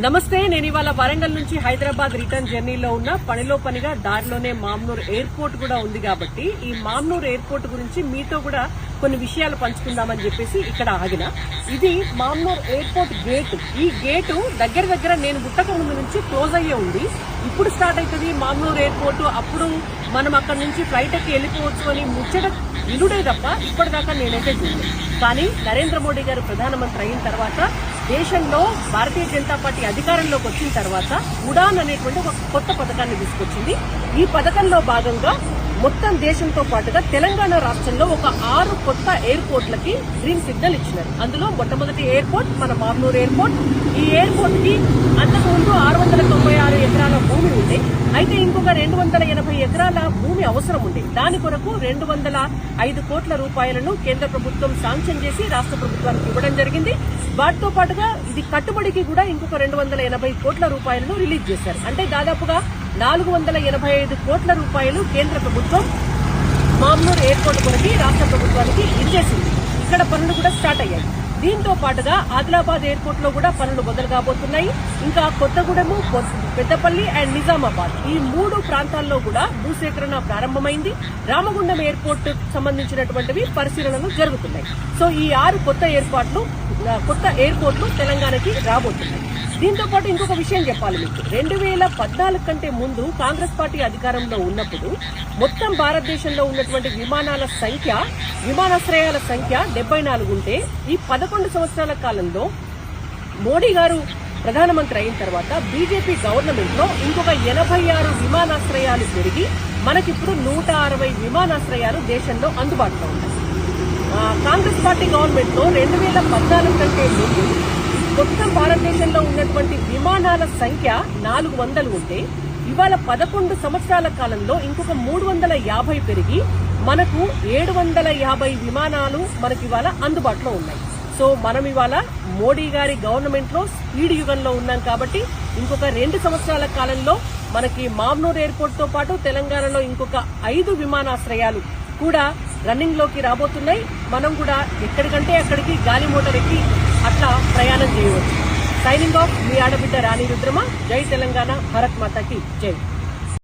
నమస్తే నేను ఇవాళ వరంగల్ నుంచి హైదరాబాద్ రిటర్న్ జర్నీలో ఉన్న. పనిలో పనిగా దారిలోనే మామ్నూర్ ఎయిర్పోర్ట్ కూడా ఉంది కాబట్టి ఈ మామ్నూర్ ఎయిర్పోర్ట్ గురించి మీతో కూడా కొన్ని విషయాలు పంచుకుందామని చెప్పేసి ఇక్కడ ఆగిన. ఇది మామ్నూర్ ఎయిర్పోర్ట్ గేటు. ఈ గేటు దగ్గర దగ్గర నేను పుట్టక ముందు నుంచి క్లోజ్ అయ్యే ఉంది. ఇప్పుడు స్టార్ట్ అవుతుంది మామ్నూర్ ఎయిర్పోర్ట్. అప్పుడు మనం అక్కడ నుంచి ఫ్లైట్ ఎక్కి వెళ్ళిపోవచ్చు అని ముచ్చట వినుడే తప్ప ఇప్పటిదాకా నేనైతే చూడలేదు. కానీ నరేంద్ర మోడీ గారు ప్రధానమంత్రి అయిన తర్వాత దేశంలో భారతీయ జనతా పార్టీ అధికారంలోకి వచ్చిన తర్వాత ఉడాన్ అనేటువంటి ఒక కొత్త పథకాన్ని తీసుకొచ్చింది. ఈ పథకంలో భాగంగా మొత్తం దేశంతో పాటుగా తెలంగాణ రాష్ట్రంలో ఒక ఆరు కొత్త ఎయిర్పోర్ట్లకి గ్రీన్ సిగ్నల్ ఇచ్చినారు. అందులో మొట్టమొదటి ఎయిర్పోర్ట్ మన మామూరు ఎయిర్పోర్ట్. ఈ ఎయిర్పోర్ట్కి అంతకుముందు ఆరు వందల తొంభై ఆరు ఎకరాల భూమి ఉంది అయితే ఇంకొక రెండు వందల ఎనభై ఎకరాల భూమి అవసరం ఉంది దాని కొరకు రెండు వందల ఐదు కోట్ల రూపాయలను కేంద్ర ప్రభుత్వం శాంక్షన్ చేసి రాష్ట్ర ప్రభుత్వానికి ఇవ్వడం జరిగింది. వాటితో పాటుగా ఇది కట్టుబడికి కూడా ఇంకొక రెండు వందల ఎనభై కోట్ల రూపాయలను రిలీజ్ చేశారు. అంటే దాదాపుగా నాలుగు వందల ఎనభై ఐదు కోట్ల రూపాయలు కేంద్ర ప్రభుత్వం మామూలు ఎయిర్పోర్ట్ కొరకి రాష్ట్ర ప్రభుత్వానికి ఇచ్చేసింది. ఇక్కడ పనులు కూడా స్టార్ట్ అయ్యాయి. దీంతో పాటుగా ఆదిలాబాద్ ఎయిర్పోర్ట్లో కూడా పనులు మొదలు కాబోతున్నాయి. ఇంకా కొత్తగూడెము పెద్దపల్లి అండ్ నిజామాబాద్. ఈ మూడు ప్రాంతాల్లో కూడా భూసేకరణ ప్రారంభమైంది. రామగుండం ఎయిర్పోర్ట్ సంబంధించినటువంటివి పరిశీలనలు జరుగుతున్నాయి. సో ఈ ఆరు కొత్త ఏర్పాట్లు కొత్త ఎయిర్పోర్ట్లు తెలంగాణకి రాబోతున్నాయి. దీంతో పాటు ఇంకొక విషయం చెప్పాలి మీకు. రెండు వేల పద్నాలుగు కంటే ముందు కాంగ్రెస్ పార్టీ అధికారంలో ఉన్నప్పుడు మొత్తం భారతదేశంలో ఉన్నటువంటి విమానాల సంఖ్య విమానాశ్రయాల సంఖ్య డెబ్బై నాలుగు ఉంటే ఈ పదకొండు సంవత్సరాల కాలంలో మోడీ గారు ప్రధానమంత్రి అయిన తర్వాత బీజేపీ గవర్నమెంట్లో ఇంకొక ఎనభై ఆరు విమానాశ్రయాలు పెరిగి మనకిప్పుడు నూట అరవై విమానాశ్రయాలు దేశంలో అందుబాటులో ఉన్నాయి. కాంగ్రెస్ పార్టీ గవర్నమెంట్లో రెండు వేల పద్నాలుగు కంటే ముందు మొత్తం భారతదేశంలో ఉన్నటువంటి విమానాల సంఖ్య నాలుగు వందలు ఉంటే ఇవాళ పదకొండు సంవత్సరాల కాలంలో ఇంకొక మూడు వందల యాభై పెరిగి మనకు ఏడు వందల యాభై విమానాలు మనకి ఇవాళ అందుబాటులో ఉన్నాయి. సో మనం ఇవాళ మోడీ గారి గవర్నమెంట్లో స్పీడ్ యుగంలో ఉన్నాం కాబట్టి ఇంకొక రెండు సంవత్సరాల కాలంలో మనకి మామ్నూర్ ఎయిర్పోర్ట్తో పాటు తెలంగాణలో ఇంకొక ఐదు విమానాశ్రయాలు కూడా రన్నింగ్లోకి రాబోతున్నాయి. మనం కూడా ఎక్కడికంటే అక్కడికి గాలి మోటార్ ఎక్కి అట్లా ప్రయాణం చేయవచ్చు. సైనింగ్ ఆఫ్ మీ ఆడబిడ్డ రాణి రుద్రమ. జై తెలంగాణ భారత్ మాతాకి జై.